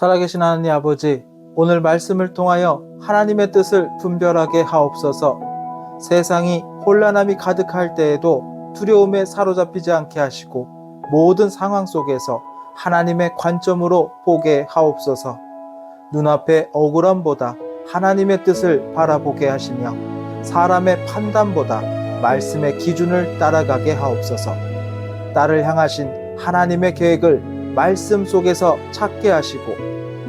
살아계신 하나님 아버지, 오늘 말씀을 통하여 하나님의 뜻을 분별하게 하옵소서. 세상이 혼란함이 가득할 때에도 두려움에 사로잡히지 않게 하시고 모든 상황 속에서 하나님의 관점으로 보게 하옵소서. 눈앞의 억울함보다 하나님의 뜻을 바라보게 하시며 사람의 판단보다 말씀의 기준을 따라가게 하옵소서. 나를 향하신 하나님의 계획을 말씀 속에서 찾게 하시고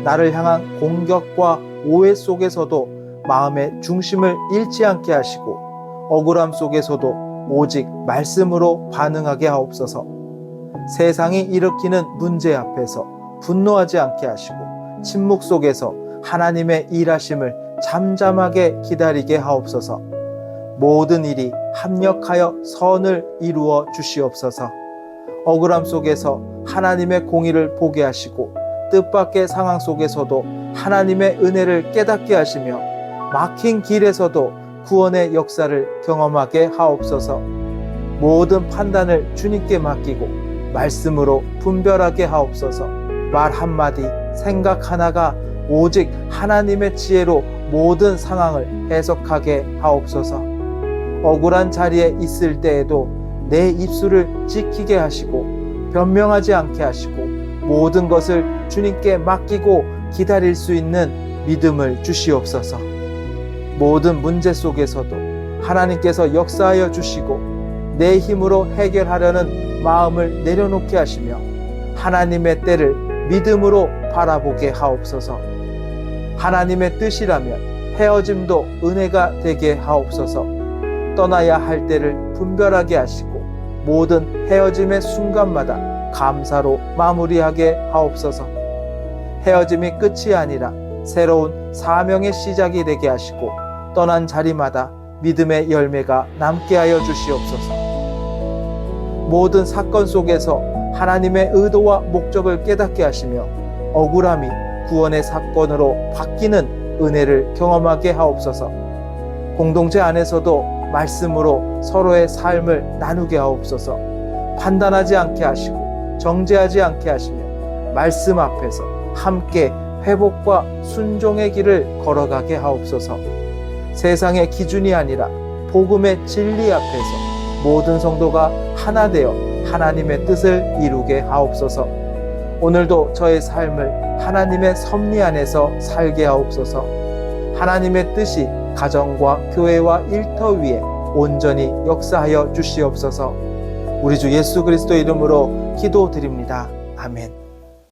나를 향한 공격과 오해 속에서도 마음의 중심을 잃지 않게 하시고 억울함 속에서도 오직 말씀으로 반응하게 하옵소서. 세상이 일으키는 문제 앞에서 분노하지 않게 하시고 침묵 속에서 하나님의 일하심을 잠잠하게 기다리게 하옵소서. 모든 일이 합력하여 선을 이루어 주시옵소서. 억울함 속에서 하나님의 공의를 보게 하시고 뜻밖의 상황 속에서도 하나님의 은혜를 깨닫게 하시며 막힌 길에서도 구원의 역사를 경험하게 하옵소서. 모든 판단을 주님께 맡기고 말씀으로 분별하게 하옵소서. 말 한마디, 생각 하나가 오직 하나님의 지혜로 모든 상황을 해석하게 하옵소서. 억울한 자리에 있을 때에도 내 입술을 지키게 하시고 변명하지 않게 하시고 모든 것을 주님께 맡기고 기다릴 수 있는 믿음을 주시옵소서. 모든 문제 속에서도 하나님께서 역사하여 주시고 내 힘으로 해결하려는 마음을 내려놓게 하시며 하나님의 때를 믿음으로 바라보게 하옵소서. 하나님의 뜻이라면 헤어짐도 은혜가 되게 하옵소서. 떠나야 할 때를 분별하게 하시고 모든 헤어짐의 순간마다 감사로 마무리하게 하옵소서. 헤어짐이 끝이 아니라 새로운 사명의 시작이 되게 하시고 떠난 자리마다 믿음의 열매가 남게 하여 주시옵소서. 모든 사건 속에서 하나님의 의도와 목적을 깨닫게 하시며 억울함이 구원의 사건으로 바뀌는 은혜를 경험하게 하옵소서. 공동체 안에서도 말씀으로 서로의 삶을 나누게 하옵소서. 판단하지 않게 하시고 정죄하지 않게 하시며 말씀 앞에서 함께 회복과 순종의 길을 걸어가게 하옵소서. 세상의 기준이 아니라 복음의 진리 앞에서 모든 성도가 하나 되어 하나님의 뜻을 이루게 하옵소서. 오늘도 저의 삶을 하나님의 섭리 안에서 살게 하옵소서. 하나님의 뜻이 가정과 교회와 일터 위에 온전히 역사하여 주시옵소서. 우리 주 예수 그리스도 이름으로 기도드립니다. 아멘.